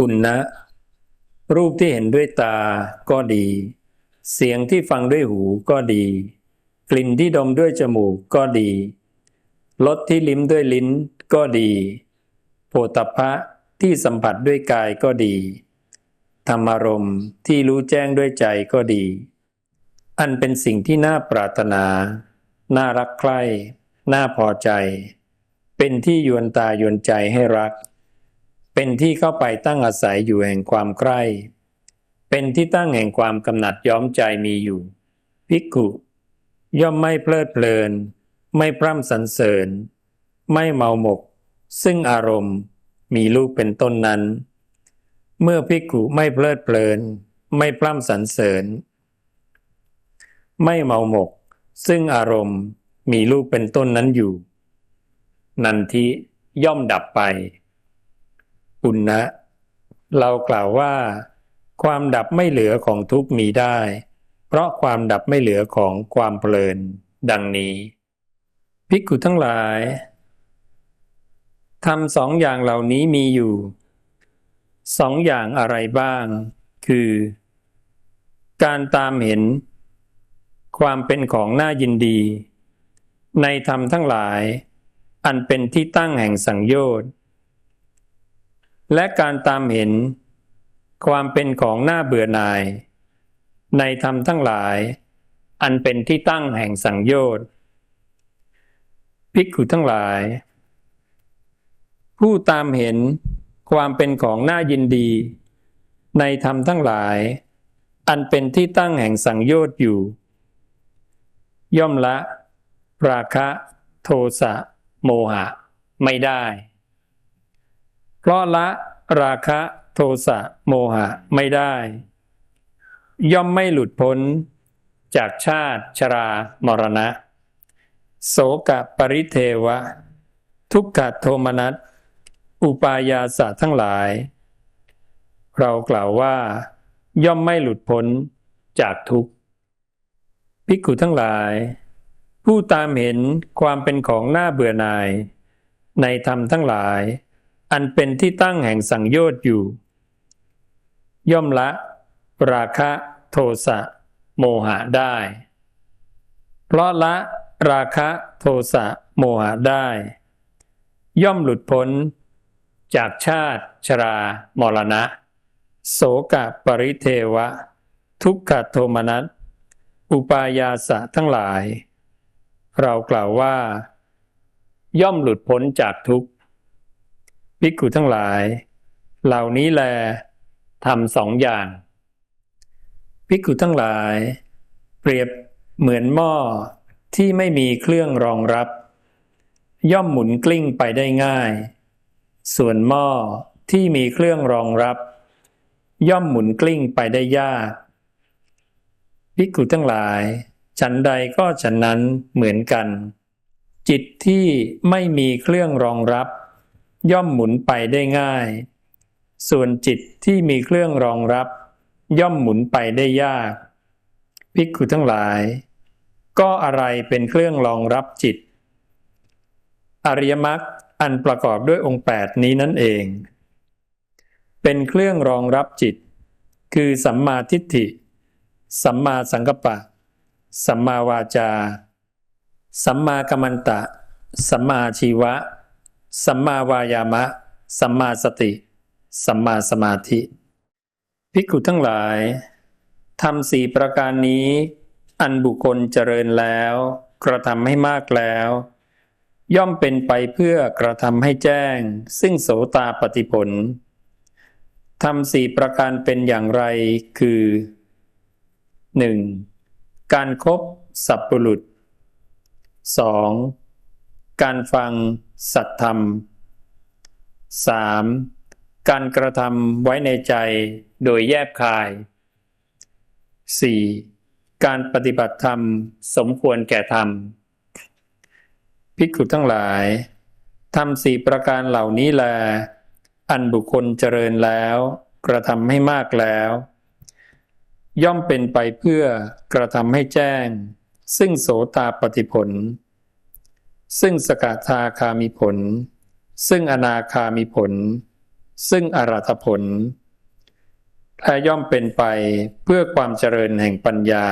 ปุณณะรูปที่เห็นด้วยตาก็ดี เสียงที่ฟังด้วยหูก็ดี กลิ่นที่ดมด้วยจมูกก็ดีรสที่ลิ้มด้วยลิ้นก็ดีโผฏฐะที่สัมผัสด้วยกายก็ดี ธรรมารมณ์ที่รู้แจ้งด้วยใจก็ดี อันเป็นสิ่งที่น่าปรารถนา น่ารักใคร่ น่าพอใจ เป็นที่ยวนตายวนใจให้รัก เป็นที่เข้าไปตั้งอาศัยอยู่แห่งความใคร่เป็นที่ตั้งแห่งความกำหนัดย้อมใจมีอยู่ภิกขุย่อมไม่เพลิดเพลิน ไม่พร่ำสรรเสริญ ไม่เมาหมก ซึ่งอารมณ์มีลูกเป็นต้นนั้น เมื่อภิกขุไม่เพลิดเพลิน ไม่พร่ำสรรเสริญ ไม่เมาหมก ซึ่งอารมณ์มีลูกเป็นต้นนั้นอยู่ นันทิย่อมดับไป ปุณณะเรากล่าวว่า ความดับไม่เหลือของทุกมีได้ เพราะความดับไม่เหลือของความเพลิน ดังนี้ ภิกขุทั้งหลายทำสองอย่างเหล่านี้มีอยู่สองอย่างอะไรบ้าง คือ การตามเห็น ความเป็นของน่ายินดี ในธรรมทั้งหลาย อันเป็นที่ตั้งแห่งสังโยชน์ และการตามเห็น ความเป็นของน่าเบื่อหน่าย ในธรรมทั้งหลาย อันเป็นที่ตั้งแห่งสังโยชน์ภิกขุทั้งหลาย ผู้ตามเห็นความเป็นของน่ายินดี ในธรรมทั้งหลาย อันเป็นที่ตั้งแห่งสังโยชน์อยู่ ย่อมละ ราคะ โทสะ โมหะ ไม่ได้ เพราะละราคะโทสะโมหะไม่ได้ ย่อมไม่หลุดพ้น จากชาติชรามรณะ โสกปริเทวะ ทุกขโทมนัสอุปายาสะทั้งหลาย เรากล่าวว่า ย่อมไม่หลุดพ้นจากทุกข์ภิกขุทั้งหลาย ผู้ตามเห็นความเป็นของน่าเบื่อหน่าย ในธรรมทั้งหลาย อันเป็นที่ตั้งแห่งสังโยชน์อยู่ ย่อมละ ราคะโทสะโมหะได้ เพราะละราคะโทสะโมหะได้ ย่อมหลุดพ้น จากชาติชรามรณะ โสกะปริเทวะ ทุกขโทมนัสอุปายาสะทั้งหลาย เรากล่าวว่า ย่อมหลุดพ้นจากทุกข์ ภิกขุทั้งหลาย เหล่านี้แลทำสองอย่าง ภิกขุทั้งหลาย เปรียบเหมือนหม้อที่ไม่มีเครื่องรองรับ ย่อมหมุนกลิ้งไปได้ง่าย ส่วนหม้อที่มีเครื่องรองรับ ย่อมหมุนกลิ้งไปได้ยากภิกขุทั้งหลาย ฉันใดก็ฉันนั้นเหมือนกัน จิตที่ไม่มีเครื่องรองรับ ย่อมหมุนไปได้ง่าย ส่วนจิตที่มีเครื่องรองรับ ย่อมหมุนไปได้ยากภิกขุทั้งหลาย ก็อะไรเป็นเครื่องรองรับจิต อริยมรรคอันประกอบด้วยองค์ 8 นี้นั่นเอง เป็นเครื่องรองรับจิต คือสัมมาทิฏฐิ สัมมาสังกัปปะ สัมมาวาจา สัมมากัมมันตะ สัมมาชีวะ สัมมาวายามะ สัมมาสติ สัมมาสมาธิ ภิกขุทั้งหลายทำสี่ประการนี้ อันบุคคลเจริญแล้ว กระทำให้มากแล้ว ย่อมเป็นไปเพื่อกระทำให้แจ้ง ซึ่งโสตาปฏิผลทำสี่ประการเป็นอย่างไรคือ 1. การครบสัพปุรุษ 2. การฟังสัตธรรม 3. การกระทำไว้ในใจโดยแยบคาย 4. การปฏิบัติธรรมสมควรแก่ธรรม ภิกขุทั้งหลายทำสี่ประการเหล่านี้แล อันบุคคลเจริญแล้ว กระทำให้มากแล้ว ย่อมเป็นไปเพื่อกระทำให้แจ้ง ซึ่งโสตาปฏิผล ซึ่งสกทาคามีผล ซึ่งอนาคามีผล ซึ่งอรัตผลและย่อมเป็นไปเพื่อความเจริญแห่งปัญญา